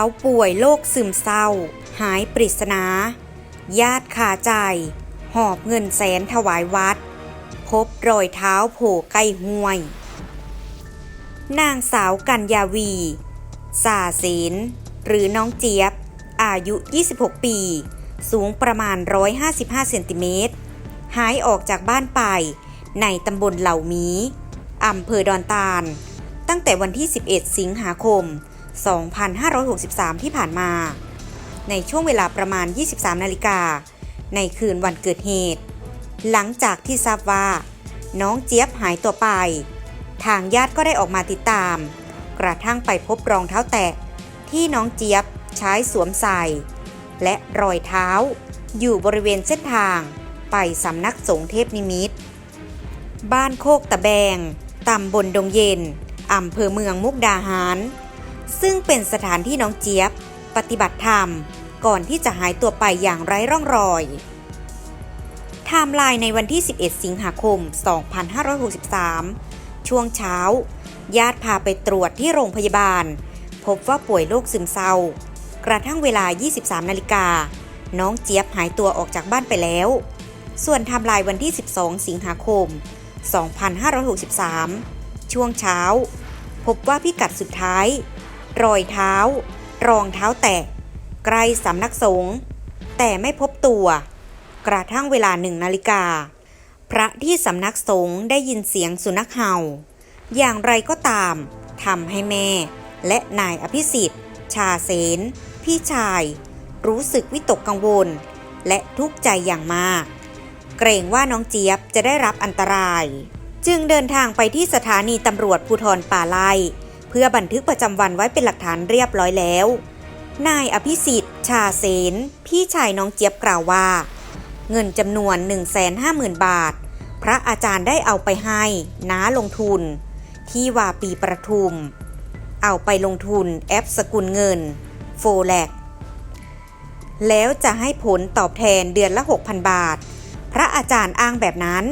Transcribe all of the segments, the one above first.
าวป่วยโรคซึมเศร้า หายปริศนา ญาติขาใจ หอบเงินแสนถวายวัด พบรอยเท้าโผล่ใกล้ห้วย นางสาวกัญญาวีสาศีลหรือน้องเจี๊ยบ อายุ 26 ปี สูงประมาณ 155 เซนติเมตร หายออกจากบ้านไป ในตำบลเหล่ามีอำเภอดอนตาล ตั้งแต่วันที่ 11 สิงหาคม 2563 ที่ผ่านมา ในช่วงเวลาประมาณ 23 นาฬิกา ในคืนวันเกิดเหตุ หลังจากที่ทราบว่า น้องเจี๊ยบหายตัวไป ทางญาติก็ได้ออกมาติดตาม กระทั่งไปพบรองเท้าแตะ ที่น้องเจี๊ยบใช้สวมใส่ และรอยเท้า อยู่บริเวณเส้นทาง ไปสำนักสงฆ์เทพนิมิต บ้านโคกตะแบงตำบลดงเย็นอำเภอเมืองมุกดาหาร ซึ่งเป็นสถานที่น้องเจี๊ยบ ปฏิบัติธรรม ก่อนที่จะหายตัวไปอย่างไร้ร่องรอยไทม์ไลน์ในวันที่ 11 สิงหาคม 2563 ช่วงเช้า ญาติพาไปตรวจที่โรงพยาบาล พบว่าป่วยโรคซึมเศร้า กระทั่งเวลา 23 นาฬิกา น้องเจี๊ยบหายตัวออกจากบ้านไปแล้ว ส่วนไทม์ไลน์วันที่ 12 สิงหาคม 2563 ช่วงเช้า พบว่าพิกัดสุดท้าย รอยเท้า รองเท้าแตะใกล้สำนักสงฆ์แต่ไม่พบตัว กระทั่งเวลาหนึ่งนาฬิกา พระที่สำนักสงฆ์ได้ยินเสียงสุนัขเห่า อย่างไรก็ตามทำให้แม่ และนายอภิสิทธิ์ ชาเสนพี่ชาย รู้สึกวิตกกังวล และทุกข์ใจอย่างมาก เกรงว่าน้องเจี๊ยบจะได้รับอันตราย จึงเดินทางไปที่สถานีตำรวจภูธรป่าไล่ เพื่อบันทึกประจำวันไว้เป็นหลักฐานเรียบร้อยแล้ว นายอภิสิทธิ์ ชาเสน พี่ชายน้องเจี๊ยบกล่าวว่า เงินจำนวน 150,000 บาท พระอาจารย์ได้เอาไปให้น้าลงทุน ที่วาปีประทุม เอาไปลงทุนแอปสกุลเงิน โฟแลกแล้วจะให้ผลตอบแทนเดือนละ 6,000 บาท พระอาจารย์อ้างแบบนั้น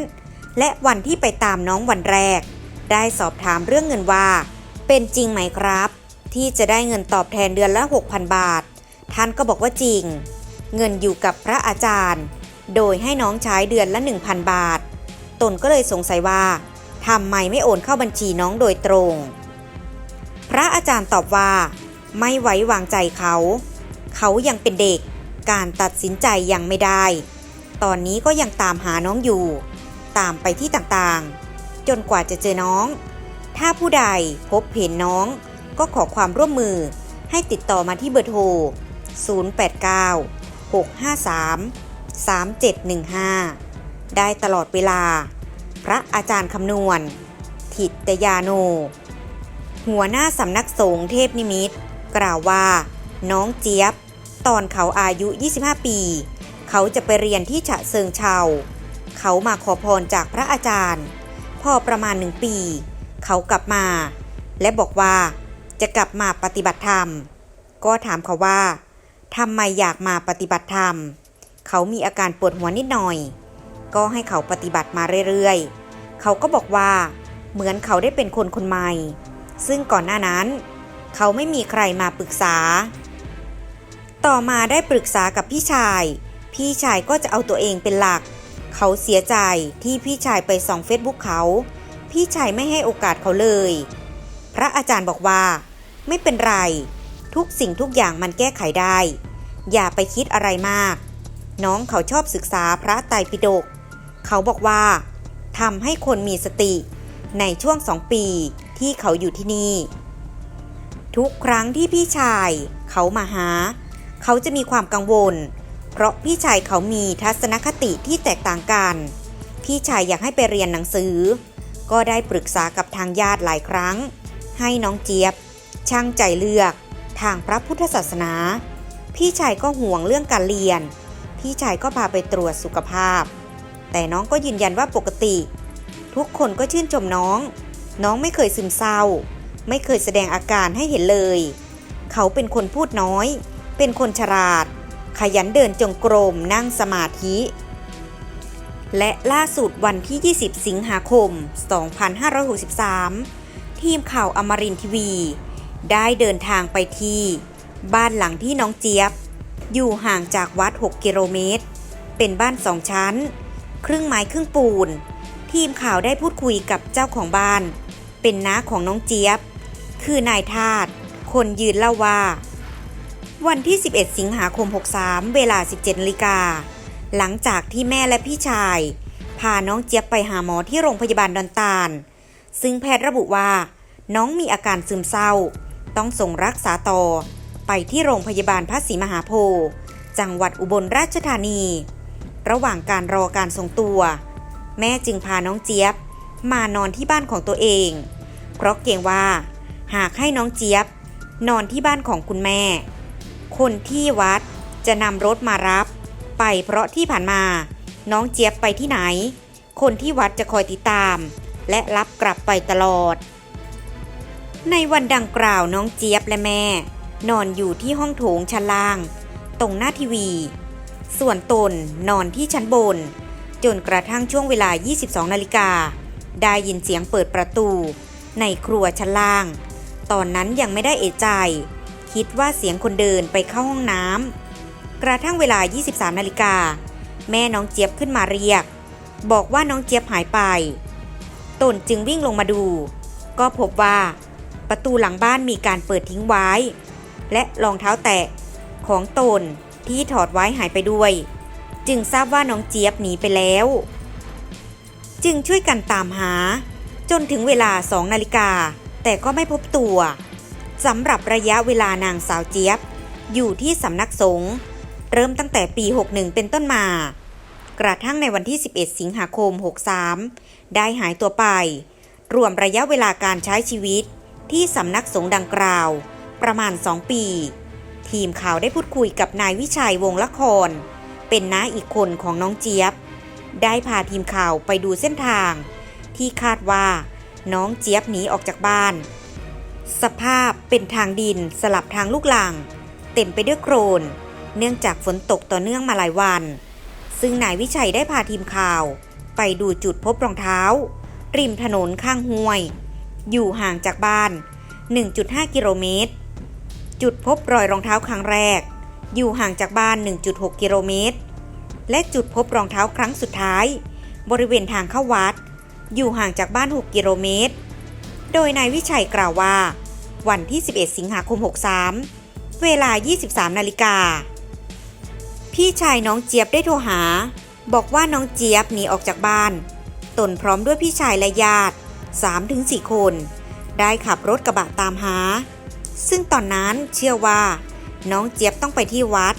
และวันที่ไปตามน้องวันแรก ได้สอบถามเรื่องเงินว่า เป็นจริงไหมครับ ที่จะได้เงินตอบแทนเดือนละ 6,000 บาท ท่านก็บอกว่าจริง เงินอยู่กับพระอาจารย์ โดยให้น้องใช้เดือนละ 1,000 บาท ตนก็เลยสงสัยว่าทำไมไม่โอนเข้าบัญชีน้องโดยตรง พระอาจารย์ตอบว่า ไม่ไว้วางใจเขา เขายังเป็นเด็ก การตัดสินใจยังไม่ได้ ตอนนี้ก็ยังตามหาน้องอยู่ ตามไปที่ต่างๆ จนกว่าจะเจอน้อง ถ้าผู้ใดพบเห็นน้อง ก็ขอความร่วมมือให้ติดต่อมาที่เบอร์โทร 089 653 3715 ได้ตลอดเวลา พระอาจารย์คำนวณทิตยาโน หัวหน้าสำนักสงฆ์เทพนิมิต กล่าวว่า น้องเจี๊ยบ ตอนเขาอายุ 25 ปี เขาจะไปเรียนที่ฉะเชิงเชาเขามาขอพรจากพระอาจารย์ พอประมาณหนึ่งปี เขากลับมา และบอกว่าจะกลับมาปฏิบัติธรรม ก็ถามเขาว่าทำไมอยากมาปฏิบัติธรรม เขามีอาการปวดหัวนิดหน่อย ก็ให้เขาปฏิบัติมาเรื่อยๆ เขาก็บอกว่าเหมือนเขาได้เป็นคนคนใหม่ ซึ่งก่อนหน้านั้น เขาไม่มีใครมาปรึกษา ต่อมาได้ปรึกษากับพี่ชาย พี่ชายก็จะเอาตัวเองเป็นหลัก เขาเสียใจที่พี่ชายไปส่องเฟซบุ๊กเขา พี่ชายไม่ให้โอกาสเขาเลย พระอาจารย์บอกว่า ไม่เป็นไร ทุกสิ่งทุกอย่างมันแก้ไขได้ อย่าไปคิดอะไรมาก น้องเขาชอบศึกษาพระไตรปิฎกเขาบอกว่าทำให้คนมีสติในช่วงสองปีที่เขาอยู่ที่นี่ ทุกครั้งที่พี่ชายเขามาหา เขาจะมีความกังวล เพราะพี่ชายเขามีทัศนคติที่แตกต่างกัน พี่ชายอยากให้ไปเรียนหนังสือ ก็ได้ปรึกษากับทางญาติหลายครั้ง ให้น้องเจี๊ยบ ช่างใจเลือกทางพระพุทธศาสนา พี่ชายก็ห่วงเรื่องการเรียน พี่ชายก็พาไปตรวจสุขภาพ แต่น้องก็ยืนยันว่าปกติ ทุกคนก็ชื่นชมน้อง น้องไม่เคยซึมเศร้า ไม่เคยแสดงอาการให้เห็นเลย เขาเป็นคนพูดน้อย เป็นคนฉลาด ขยันเดินจงกรมนั่งสมาธิ และล่าสุดวันที่ 20 สิงหาคม 2563 ทีมข่าวอมรินทีวี ได้เดินทางไปที่ บ้านหลังที่น้องเจี๊ยบ อยู่ห่างจากวัด 6 กิโลเมตร เป็นบ้านสองชั้น ครึ่งไม้ครึ่งปูน ทีมข่าวได้พูดคุยกับเจ้าของบ้าน เป็นน้าของน้องเจี๊ยบ คือนายทาตคนยืนเล่าว่า วันที่ 11 สิงหาคม 63 เวลา 17นาฬิกา หลังจากที่แม่และพี่ชาย พาน้องเจี๊ยบไปหาหมอที่โรงพยาบาลดอนตาล ซึ่งแพทย์ระบุว่า น้องมีอาการซึมเศร้า ต้องส่งรักษาต่อ ไปที่โรงพยาบาลพระศรีมหาโพธิ์จังหวัดอุบลราชธานี ระหว่างการรอการส่งตัว แม่จึงพาน้องเจี๊ยบ มานอนที่บ้านของตัวเอง เพราะเกรงว่า หากให้น้องเจี๊ยบ นอนที่บ้านของคุณแม่ คนที่วัดจะนำรถมารับ ไปเพราะที่ผ่านมา น้องเจี๊ยบไปที่ไหน คนที่วัดจะคอยติดตาม และรับกลับไปตลอด ในวันดังกล่าวน้องเจี๊ยบและแม่ นอนอยู่ที่ห้องโถงชั้นล่าง ตรงหน้าทีวี ส่วนตนนอนที่ชั้นบน จนกระทั่งช่วงเวลา 22 นาฬิกา ได้ยินเสียงเปิดประตู ในครัวชั้นล่าง ตอนนั้นยังไม่ได้เอะใจ คิดว่าเสียงคนเดินไปเข้าห้องน้ำ กระทั่งเวลา 23 นาฬิกา แม่น้องเจี๊ยบขึ้นมาเรียก บอกว่าน้องเจี๊ยบหายไป ตนจึงวิ่งลงมาดู ก็พบว่า ประตูหลังบ้านมีการเปิดทิ้งไว้ และรองเท้าแตะของตนที่ถอดไว้หายไปด้วย จึงทราบว่าน้องเจี๊ยบหนีไปแล้ว จึงช่วยกันตามหา จนถึงเวลาสองนาฬิกา แต่ก็ไม่พบตัวสำหรับระยะเวลานางสาวเจี๊ยบ อยู่ที่สำนักสงฆ์ เริ่มตั้งแต่ปี 61 เป็นต้นมา กระทั่งในวันที่ 11 สิงหาคม 63 ได้หายตัวไป รวมระยะเวลาการใช้ชีวิตที่สำนักสงฆ์ดังกล่าว ประมาณ 2 ปี ทีมข่าวได้พูดคุยกับนายวิชัยวงละคร เป็นน้าอีกคนของน้องเจี๊ยบ ได้พาทีมข่าวไปดูเส้นทาง ที่คาดว่าน้องเจี๊ยบหนีออกจากบ้าน สภาพเป็นทางดินสลับทางลูกลัง เต็มไปด้วยโครน เนื่องจากฝนตกต่อเนื่องมาหลายวัน ซึ่งนายวิชัยได้พาทีมข่าว ไปดูจุดพบรองเท้า ริมถนนข้างห้วย อยู่ห่างจากบ้าน 1.5 กิโลเมตร จุดพบรอยรองเท้าครั้งแรก อยู่ห่างจากบ้าน 1.6 กิโลเมตร และจุดพบรองเท้าครั้งสุดท้าย บริเวณทางเข้าวัด อยู่ห่างจากบ้าน 6 กิโลเมตร โดยนายวิชัยกล่าวว่า วันที่ 11 สิงหาคม 63เวลา 23 นาฬิกา พี่ชายน้องเจี๊ยบได้โทรหา บอกว่าน้องเจี๊ยบหนีออกจากบ้าน ตนพร้อมด้วยพี่ชายและญาติ 3-4 คน ได้ขับรถกระบะตามหา ซึ่งตอนนั้นเชื่อว่า น้องเจี๊ยบต้องไปที่วัด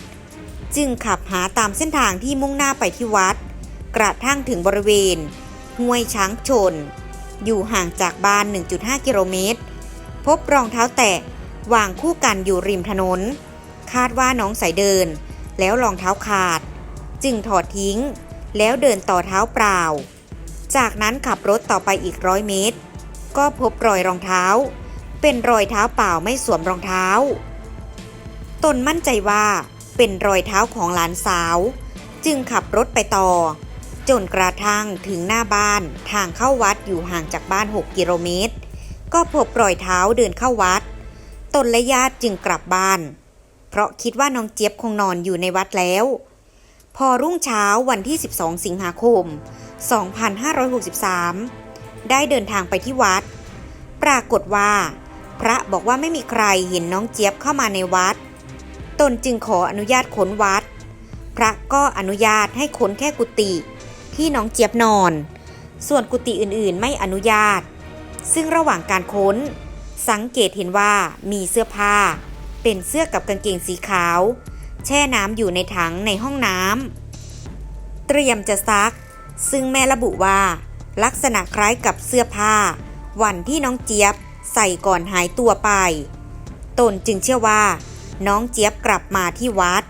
จึงขับหาตามเส้นทางที่มุ่งหน้าไปที่วัด กระทั่งถึงบริเวณ ห้วยช้างชน อยู่ห่างจากบ้าน 1.5 กิโลเมตร พบรองเท้าแตะวางคู่กันอยู่ริมถนน คาดว่าน้องใส่เดิน แล้วรองเท้าขาด จึงถอดทิ้ง แล้วเดินต่อเท้าเปล่า จากนั้นขับรถต่อไปอีกร้อยเมตร ก็พบรอยรองเท้า เป็นรอยเท้าเปล่าไม่สวมรองเท้า ตนมั่นใจว่าเป็นรอยเท้าของหลานสาว จึงขับรถไปต่อ จนกระทั่งถึงหน้าบ้านทางเข้าวัดอยู่ห่างจากบ้าน 6 กิโลเมตร ก็พบรอยเท้าเดินเข้าวัด ตนและญาติจึงกลับบ้าน เพราะคิดว่าน้องเจี๊ยบคงนอนอยู่ในวัดแล้ว พอรุ่งเช้าวันที่ 12 สิงหาคม 2563 ได้เดินทางไปที่วัด ปรากฏว่า พระบอกว่าไม่มีใครเห็นน้องเจี๊ยบเข้ามาในวัด ตนจึงขออนุญาตค้นวัด พระก็อนุญาตให้ค้นแค่กุฏิที่น้องเจี๊ยบนอน ส่วนกุฏิอื่นๆ ไม่อนุญาต ซึ่งระหว่างการค้น สังเกตเห็นว่ามีเสื้อผ้า เป็นเสื้อกับกางเกงสีขาว แช่น้ำอยู่ในถังในห้องน้ำเตรียมจะซัก ซึ่งแม่ระบุว่า ลักษณะคล้ายกับเสื้อผ้า วันที่น้องเจี๊ยบใส่ก่อนหายตัวไป ตนจึงเชื่อว่า น้องเจี๊ยบกลับมาที่วัด